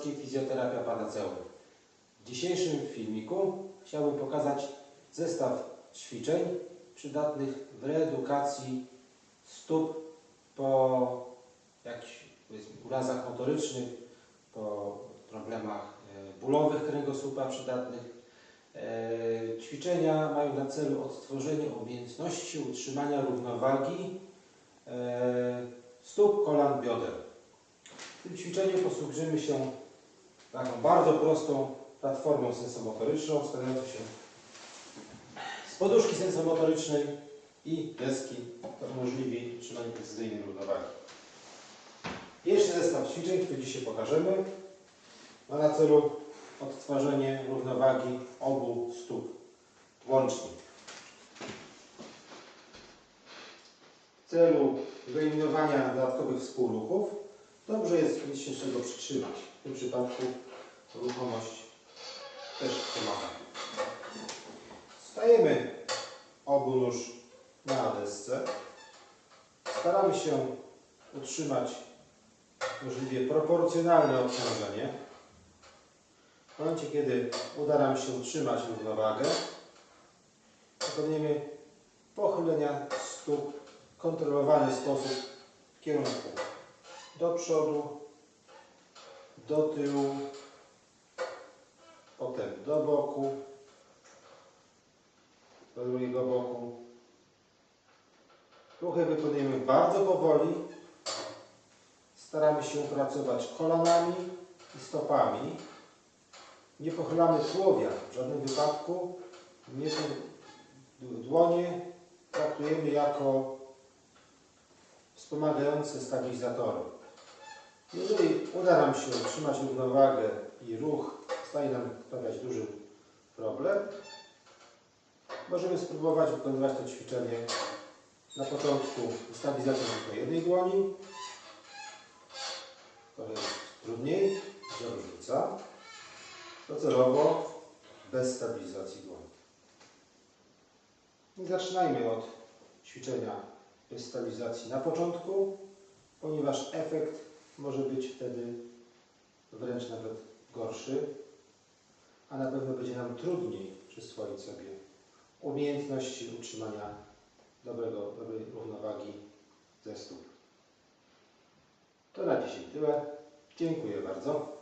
Wysockiej Fizjoterapia Panaceumy. W dzisiejszym filmiku chciałbym pokazać zestaw ćwiczeń przydatnych w reedukacji stóp po jakichś urazach motorycznych, po problemach e, bólowych kręgosłupa przydatnych. E, Ćwiczenia mają na celu odtworzenie umiejętności utrzymania równowagi e, stóp, kolan, bioder. W tym ćwiczeniu posłużymy się taką bardzo prostą platformą sensomotoryczną składającą się z poduszki sensomotorycznej i deski, to umożliwi utrzymanie precyzyjnej równowagi. Pierwszy zestaw ćwiczeń, który dzisiaj pokażemy, ma na celu odtwarzanie równowagi obu stóp łącznie. W celu wyeliminowania dodatkowych współruchów dobrze jest mieć się czego przytrzymać. W tym przypadku ruchomość też pomaga. Stajemy obu nóż na desce. Staramy się utrzymać możliwie proporcjonalne obciążenie. W momencie, kiedy uda nam się utrzymać równowagę, dokonujemy pochylenia stóp w kontrolowany sposób w kierunku do przodu, do tyłu, potem do boku, do drugiego boku. Ruchy wykonujemy bardzo powoli. Staramy się pracować kolanami i stopami. Nie pochylamy tułowia w żadnym wypadku. Nie dłonie traktujemy jako wspomagające stabilizatory. Jeżeli uda nam się utrzymać równowagę i ruch staje nam sprawiać duży problem, możemy spróbować wykonywać to ćwiczenie na początku stabilizacją tylko jednej dłoni. To jest trudniej, że różnica. Docelowo bez stabilizacji dłoni. I zaczynajmy od ćwiczenia bez stabilizacji na początku, ponieważ efekt może być wtedy wręcz nawet gorszy, a na pewno będzie nam trudniej przyswoić sobie umiejętności utrzymania dobrego, dobrej równowagi ze stóp. To na dzisiaj tyle. Dziękuję bardzo.